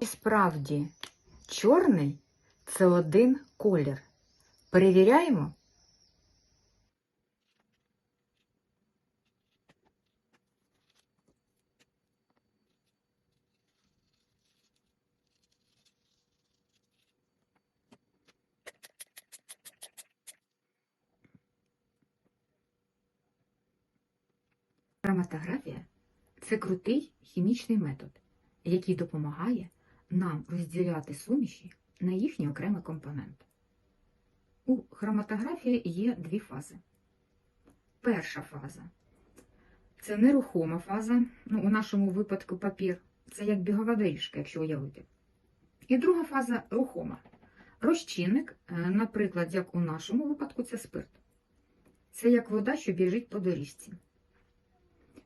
чи справді чорний це один колір? Перевіряємо? Хроматографія це крутий хімічний метод, який допомагає нам розділяти суміші на їхні окремі компоненти. У хроматографії є дві фази. Перша фаза це нерухома фаза, ну, у нашому випадку папір, це як бігова доріжка, якщо уявити. І друга фаза рухома. Розчинник, е, наприклад, як у нашому випадку, це спирт. Це як вода, що біжить по доріжці.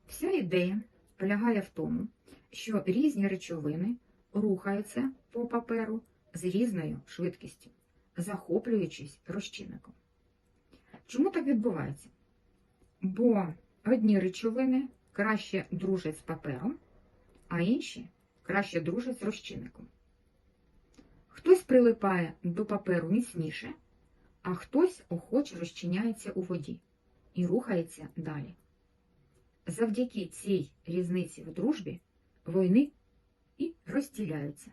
Вся ідея полягає в тому, що різні речовини рухаються по паперу з різною швидкістю, захоплюючись розчинником. Чому так відбувається? Бо одні речовини краще дружать з папером, а інші краще дружать з розчинником. Хтось прилипає до паперу міцніше, а хтось охоче розчиняється у воді і рухається далі. Завдяки цій різниці в дружбі війни і розділяються.